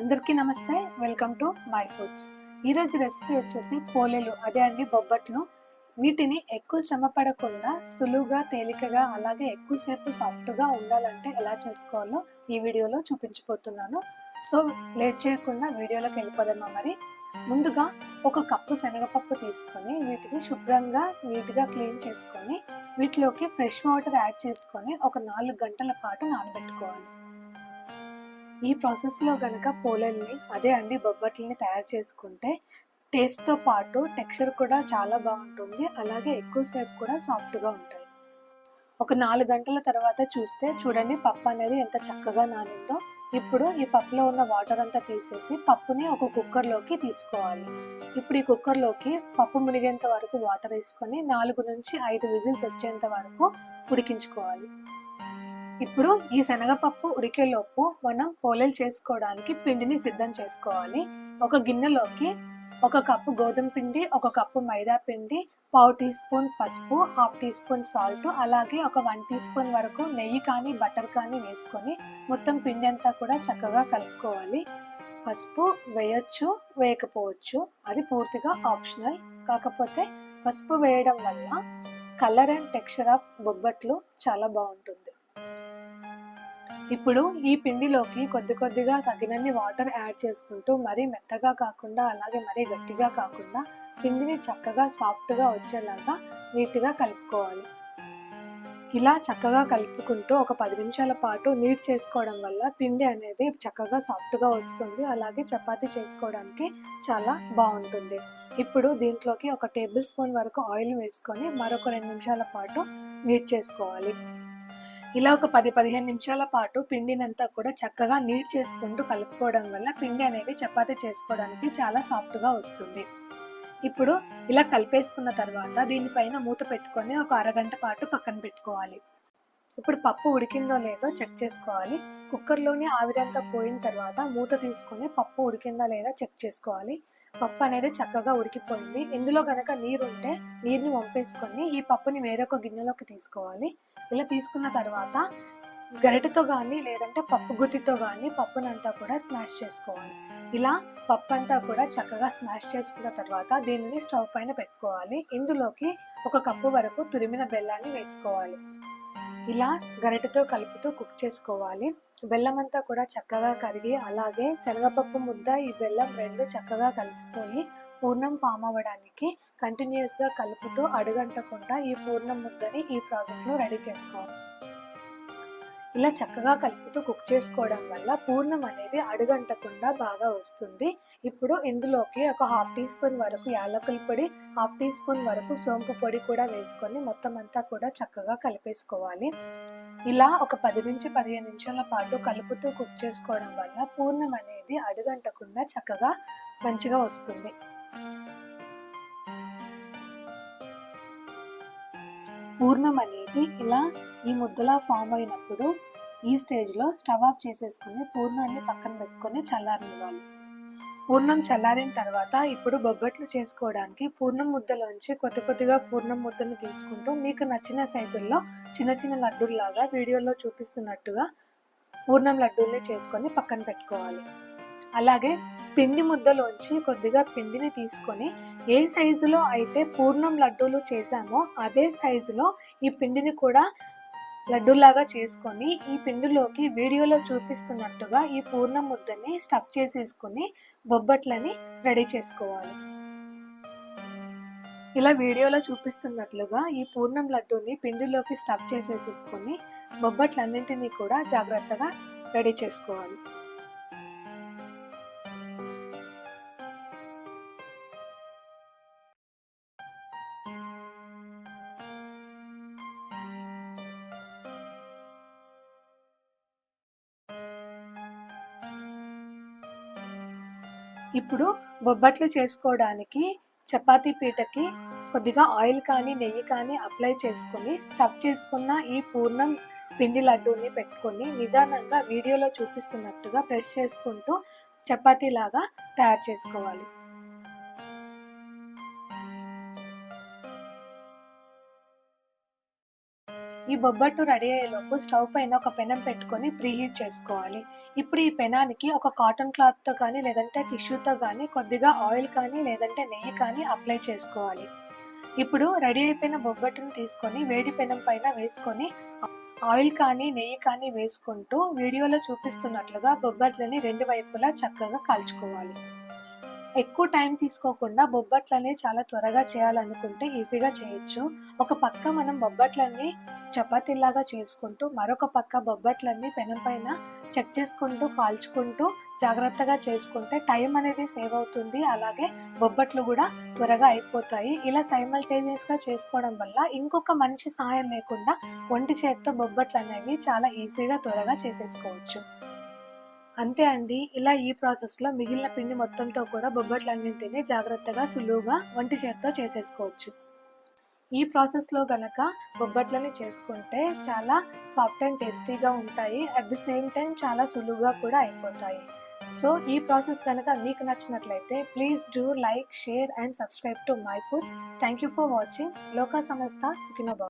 అందరికీ నమస్తే. Welcome to my foods. ఈరోజు రెసిపీ వచ్చేసి పోలేలు అదే అండి బొబ్బట్లు. వీటిని ఎక్కువ శ్రమ పడకుండా సులువుగా తేలికగా అలాగే ఎక్కువసేపు సాఫ్ట్గా ఉండాలంటే ఎలా చేసుకోవాలో ఈ వీడియోలో చూపించిపోతున్నాను సో లేట్ చేయకుండా వీడియోలోకి వెళ్ళిపోదామా మరి? ముందుగా ఒక కప్పు శనగపప్పు తీసుకొని వీటిని శుభ్రంగా నీట్గా క్లీన్ చేసుకొని వీటిలోకి ఫ్రెష్ వాటర్ యాడ్ చేసుకొని ఒక నాలుగు గంటల పాటు నానబెట్టుకోవాలి. ఈ ప్రాసెస్లో కనుక పోలల్ని అదే అండి బొబ్బట్లని తయారు చేసుకుంటే టేస్ట్తో పాటు టెక్స్చర్ కూడా చాలా బాగుంటుంది. అలాగే ఎక్కువసేపు కూడా సాఫ్ట్గా ఉంటాయి. ఒక నాలుగు గంటల తర్వాత చూస్తే చూడండి పప్పు అనేది ఎంత చక్కగా నానిందో. ఇప్పుడు ఈ పప్పులో ఉన్న వాటర్ అంతా తీసేసి పప్పుని ఒక కుక్కర్లోకి తీసుకోవాలి. ఇప్పుడు ఈ కుక్కర్లోకి పప్పు మునిగేంత వరకు వాటర్ వేసుకొని నాలుగు నుంచి ఐదు విజిల్స్ వచ్చేంత వరకు ఉడికించుకోవాలి. ఇప్పుడు ఈ శనగపప్పు ఉడికేలోపు మనం పోలేలు చేసుకోవడానికి పిండిని సిద్ధం చేసుకోవాలి. ఒక గిన్నెలోకి ఒక కప్పు గోధుమ పిండి ఒక కప్పు మైదా పిండి పావు టీ స్పూన్ పసుపు హాఫ్ టీ స్పూన్ సాల్ట్ అలాగే ఒక వన్ టీ స్పూన్ వరకు నెయ్యి కానీ బటర్ కానీ వేసుకొని మొత్తం పిండి అంతా కూడా చక్కగా కలుపుకోవాలి. పసుపు వేయొచ్చు వేయకపోవచ్చు అది పూర్తిగా ఆప్షనల్. కాకపోతే పసుపు వేయడం వల్ల colour and texture of bobbatlu చాలా బాగుంటుంది. ఇప్పుడు ఈ పిండిలోకి కొద్ది కొద్దిగా తగినన్ని వాటర్ యాడ్ చేసుకుంటూ మరీ మెత్తగా కాకుండా అలాగే మరీ గట్టిగా కాకుండా పిండిని చక్కగా సాఫ్ట్గా వచ్చేలాగా నీట్గా కలుపుకోవాలి. ఇలా చక్కగా కలుపుకుంటూ ఒక పది నిమిషాల పాటు నీట్ చేసుకోవడం వల్ల పిండి అనేది చక్కగా సాఫ్ట్గా వస్తుంది. అలాగే చపాతీ చేసుకోవడానికి చాలా బాగుంటుంది. ఇప్పుడు దీంట్లోకి ఒక టేబుల్ స్పూన్ వరకు ఆయిల్ వేసుకొని మరొక రెండు నిమిషాల పాటు నీట్ చేసుకోవాలి. ఇలా ఒక పది పదిహేను నిమిషాల పాటు పిండినంతా కూడా చక్కగా నీట్ చేసుకుంటూ కలుపుకోవడం వల్ల పిండి అనేది చపాతీ చేసుకోవడానికి చాలా సాఫ్ట్గా వస్తుంది. ఇప్పుడు ఇలా కలిపేసుకున్న తర్వాత దీనిపైన మూత పెట్టుకొని ఒక అరగంట పాటు పక్కన పెట్టుకోవాలి. ఇప్పుడు పప్పు ఉడికిందో లేదో చెక్ చేసుకోవాలి. కుక్కర్లోని ఆవిరంతా పోయిన తర్వాత మూత తీసుకొని పప్పు ఉడికిందా లేదా చెక్ చేసుకోవాలి. పప్పు అనేది చక్కగా ఉడికిపోయింది. ఇందులో గనక నీరు ఉంటే నీరుని వంపేసుకొని ఈ పప్పుని వేరొక గిన్నెలోకి తీసుకోవాలి. ఇలా తీసుకున్న తర్వాత గరిటతో కానీ లేదంటే పప్పు గుత్తితో కానీ పప్పునంతా కూడా స్మాష్ చేసుకోవాలి. ఇలా పప్పు అంతా కూడా చక్కగా స్మాష్ చేసుకున్న తర్వాత దీనిని స్టవ్ పైన పెట్టుకోవాలి. ఇందులోకి ఒక కప్పు వరకు తురిమిన బెల్లాన్ని వేసుకోవాలి. ఇలా గరిటతో కలుపుతూ కుక్ చేసుకోవాలి. బెల్లం అంతా కూడా చక్కగా కరిగి అలాగే శనగపప్పు ముద్ద ఈ బెల్లం రెండు చక్కగా కలిసిపోయి పూర్ణం ఫామ్ అవ్వడానికి కంటిన్యూస్గా కలుపుతూ అడుగంటకుండా ఈ పూర్ణం ముద్దని ఈ ప్రాసెస్లో రెడీ చేసుకోవాలి. ఇలా చక్కగా కలుపుతూ కుక్ చేసుకోవడం వల్ల పూర్ణం అనేది అడుగంటకుండా బాగా వస్తుంది. ఇప్పుడు ఇందులోకి ఒక హాఫ్ టీ స్పూన్ వరకు యాలకుల పొడి హాఫ్ టీ స్పూన్ వరకు సోంపు పొడి కూడా వేసుకొని మొత్తం అంతా కూడా చక్కగా కలిపేసుకోవాలి. ఇలా ఒక పది నుంచి పదిహేను నిమిషాల పాటు కలుపుతూ కుక్ చేసుకోవడం వల్ల పూర్ణం అనేది అడుగంటకుండా చక్కగా మంచిగా వస్తుంది. పూర్ణం అనేది ఇలా ఈ ముద్దలా ఫామ్ అయినప్పుడు ఈ స్టేజ్లో స్టవ్ ఆఫ్ చేసేసుకుని పూర్ణాన్ని పక్కన పెట్టుకొని చల్లారనివ్వాలి పూర్ణం చల్లారిన తర్వాత ఇప్పుడు బొబ్బట్లు చేసుకోవడానికి పూర్ణం ముద్దలోంచి కొద్ది కొద్దిగా పూర్ణం ముద్దను తీసుకుంటూ మీకు నచ్చిన సైజుల్లో చిన్న చిన్న లడ్డూల్లాగా వీడియోలో చూపిస్తున్నట్టుగా పూర్ణం లడ్డూల్ని చేసుకొని పక్కన పెట్టుకోవాలి. అలాగే పిండి ముద్దలోంచి కొద్దిగా పిండిని తీసుకొని ఏ సైజులో అయితే పూర్ణం లడ్డూలు చేశామో అదే సైజులో ఈ పిండిని కూడా లడ్డూలాగా చేసుకొని ఈ పిండిలోకి వీడియోలో చూపిస్తున్నట్టుగా ఈ పూర్ణం ముద్దని స్టఫ్ చేసేసుకొని బొబ్బట్లని రెడీ చేసుకోవాలి. ఇలా వీడియోలో చూపిస్తున్నట్లుగా ఈ పూర్ణం లడ్డూని పిండిలోకి స్టఫ్ చేసేసేసుకొని బొబ్బట్లన్నింటినీ కూడా జాగ్రత్తగా రెడీ చేసుకోవాలి. ఇప్పుడు బొబ్బట్లు చేసుకోవడానికి చపాతీ పీటకి కొద్దిగా ఆయిల్ కానీ నెయ్యి కానీ అప్లై చేసుకొని స్టఫ్ చేసుకున్న ఈ పూర్ణం పిండి లడ్డూని పెట్టుకొని నిదానంగా వీడియోలో చూపిస్తున్నట్టుగా ప్రెస్ చేసుకుంటూ చపాతీ లాగా తయారు చేసుకోవాలి. ఈ బొబ్బట్టు రెడీ అయ్యేలోపు స్టవ్ పైన ఒక పెనం పెట్టుకొని ప్రీహీట్ చేసుకోవాలి. ఇప్పుడు ఈ పెనానికి ఒక కాటన్ క్లాత్తో కానీ లేదంటే టిష్యూతో కానీ కొద్దిగా ఆయిల్ కానీ లేదంటే నెయ్యి కానీ అప్లై చేసుకోవాలి. ఇప్పుడు రెడీ అయిపోయిన బొబ్బట్టును తీసుకొని వేడి పెనం పైన వేసుకొని ఆయిల్ కానీ నెయ్యి కానీ వేసుకుంటూ వీడియోలో చూపిస్తున్నట్లుగా బొబ్బట్లని రెండు వైపులా చక్కగా కాల్చుకోవాలి. ఎక్కువ టైం తీసుకోకుండా బొబ్బట్లనే చాలా త్వరగా చేయాలనుకుంటే ఈజీగా చేయొచ్చు. ఒక పక్క మనం బొబ్బట్లన్నీ చపాతీలాగా చేసుకుంటూ మరొక పక్క బొబ్బట్లన్నీ పెనం పైన చెక్ చేసుకుంటూ కాల్చుకుంటూ జాగ్రత్తగా చేసుకుంటే టైం అనేది సేవ్ అవుతుంది. అలాగే బొబ్బట్లు కూడా త్వరగా అయిపోతాయి. ఇలా సైమల్టేనియస్గా చేసుకోవడం వల్ల ఇంకొక మనిషి సహాయం లేకుండా ఒంటి చేత్తో బొబ్బట్లు అనేవి చాలా ఈజీగా త్వరగా చేసేసుకోవచ్చు. అంతే అండి. ఇలా ఈ ప్రాసెస్లో మిగిలిన పిండి మొత్తంతో కూడా బొబ్బట్లన్నింటినీ జాగ్రత్తగా సులువుగా వంటి చేత్తో చేసేసుకోవచ్చు. ఈ ప్రాసెస్లో గనక బొబ్బట్లని చేసుకుంటే చాలా సాఫ్ట్ అండ్ టేస్టీగా ఉంటాయి. అట్ ది సేమ్ టైం చాలా సులువుగా కూడా అయిపోతాయి. సో ఈ ప్రాసెస్ కనుక మీకు నచ్చినట్లయితే please do like share and subscribe to my foods. Thank you for watching. లోకా సంస్థ సుఖినోబా